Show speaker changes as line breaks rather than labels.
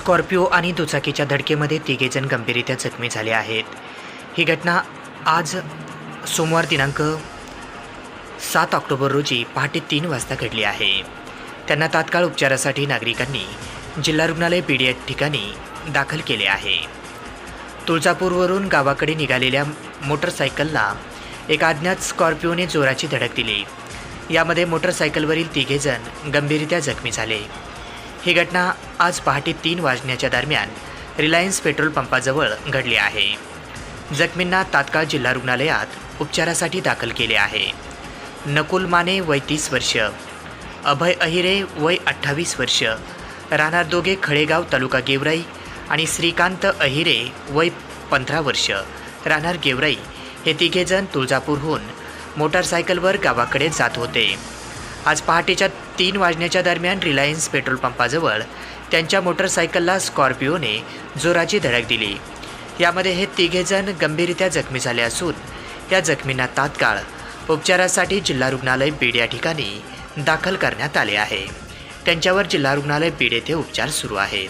Scorpio आणि दुचाकीच्या धडकेमध्ये तिघेजण गंभीररित्या जखमी झाले आहेत. ही घटना आज सोमवार दिनांक सात ऑक्टोबर रोजी पहाटे तीन वाजता घडली आहे. त्यांना तात्काळ उपचारासाठी नागरिकांनी जिल्हा रुग्णालय पीडी या ठिकाणी दाखल केले आहे. तुळजापूरवरून गावाकडे निघालेल्या मोटरसायकलला एक अज्ञात स्कॉर्पिओने जोराची धडक दिली. यामध्ये मोटरसायकलवरील तिघेजण गंभीररित्या जखमी झाले. ही घटना आज पहाटे तीन वाजण्याच्या दरम्यान रिलायन्स पेट्रोल पंपाजवळ घडली आहे. जखमींना तात्काळ जिल्हा रुग्णालयात उपचारासाठी दाखल केले आहे. नकुल माने वय तीस वर्ष अभय अहिरे वय अठ्ठावीस वर्ष राहणार दोघे खळेगाव तालुका गेवराई आणि श्रीकांत अहिरे वय पंधरा वर्ष राहणार गेवराई हे तिघेजण तुळजापूरहून मोटारसायकलवर गावाकडे जात होते. आज पहाटेच्या तीन वाजण्याच्या दरम्यान रिलायन्स पेट्रोल पंपाजवळ त्यांच्या मोटरसायकलला स्कॉर्पिओने जोराची धडक दिली. यामध्ये हे तिघेजण गंभीररित्या जखमी झाले असून या जखमींना तात्काळ उपचारासाठी जिल्हा रुग्णालय बीड या ठिकाणी दाखल करण्यात आले आहे. त्यांच्यावर जिल्हा रुग्णालय बीड येथे उपचार सुरू आहेत.